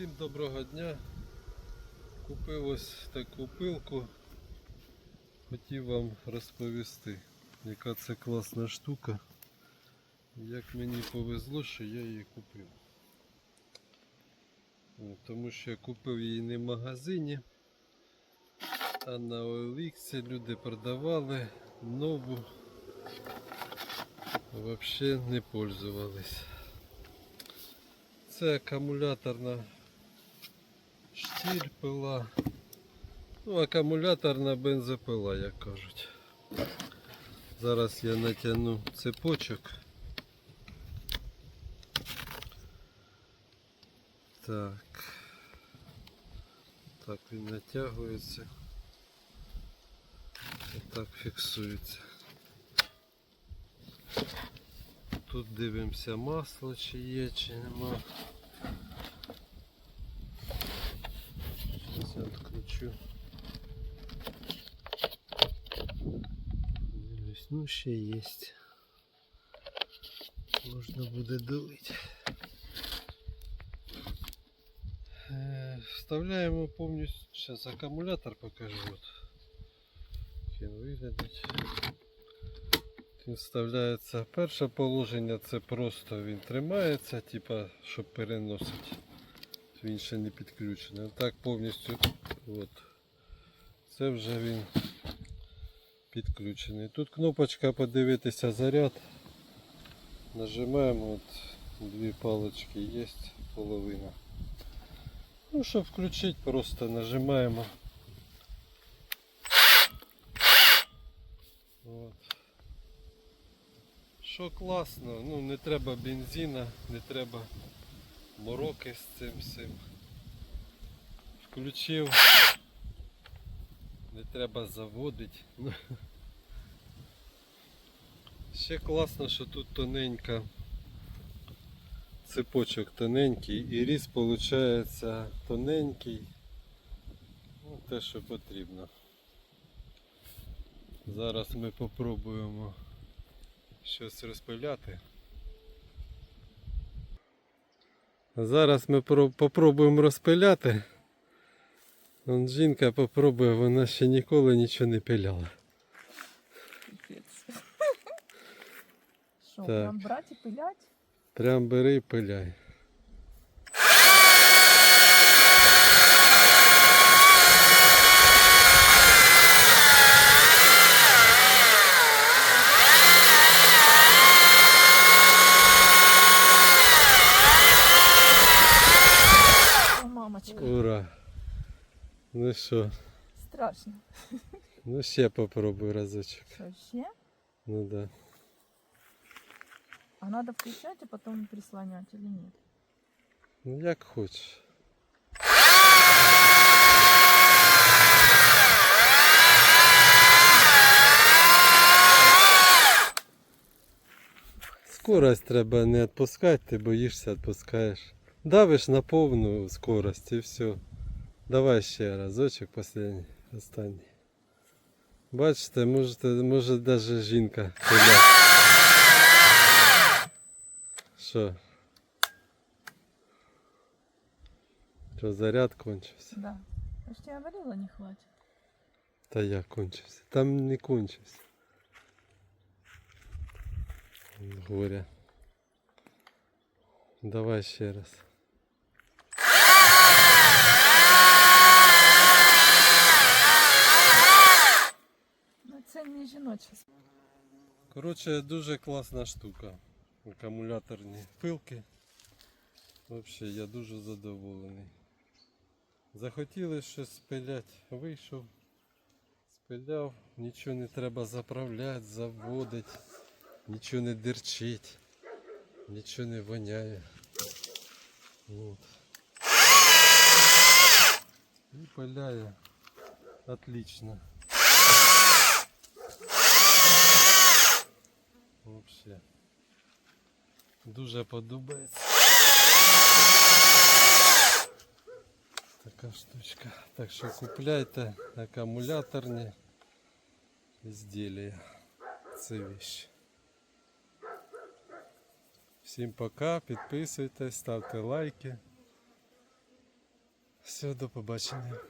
Всім доброго дня. Купив ось таку пилку. Хотів вам розповісти, яка це класна штука. Як мені повезло, що я її купив. Тому що я купив її не в магазині, а на OLX люди продавали нову. Взагалі не пользувались. Це акумуляторна штіль пила. Ну, акумуляторна бензопила, як кажуть. Зараз я натягну цепочок. Так. Так він натягується. І так фіксується. Тут дивимося масло, чи є, чи нема. Зараз я відключу. Дивлюсь, ну ще є. Можна буде долити. Е, Вставляємо повністю. Зараз акумулятор покажу. От. Він виглядить. Він вставляється перше положення, це просто він тримається, типа, щоб переносити. Він ще не підключений. Так повністю от. Це вже він підключений. Тут кнопочка подивитися заряд. Нажимаємо, от дві палички є, половина. Ну, щоб включити, просто нажимаємо. От. Що класно, ну не треба бензина, не треба мороки з цим всім. Включив. Не треба заводити. Ще класно, що тут тоненька цепочок тоненький і різ виходить тоненький. Ну, те, що потрібно. Зараз ми попробуємо щось розпиляти. А зараз ми про- попробуємо розпиляти. Вон жінка попробує, вона ще ніколи нічого не пиляла. Що, прям брать і пилять? Прям бери і пиляй. Мамочка, Ура! Ну що, страшно. ну ще попробуй разочок. Що, ще? Ну да. А надо включать, а потом прислонять или нет? Ну як хочеш. Скорость треба не відпускати, ти боїшся відпускаєш. Давиш на повну скорость і все. Давай ще разочок останній. останній. Бачите, можете, може навіть жінка. Що? Що, заряд кончився? Да. Я ж тебе говорила, не хватит. Та я кончився. Там не кончився. Горя. Давай ще раз. Ну це не жіноче. Коротше, дуже класна штука. Акумуляторні пилки. Взагалі я дуже задоволений. Захотіли щось спиляти, вийшов, спиляв, нічого не треба заправляти, заводити, нічого не дерчить, нічого не воняє. От. І пиляє. Отлично. Вообще. Дуже подобається. Така штучка. Так що купляйте акумуляторні изделия. Це вещь. Всім пока, підписуйтесь, ставте лайки. Все, до побачення.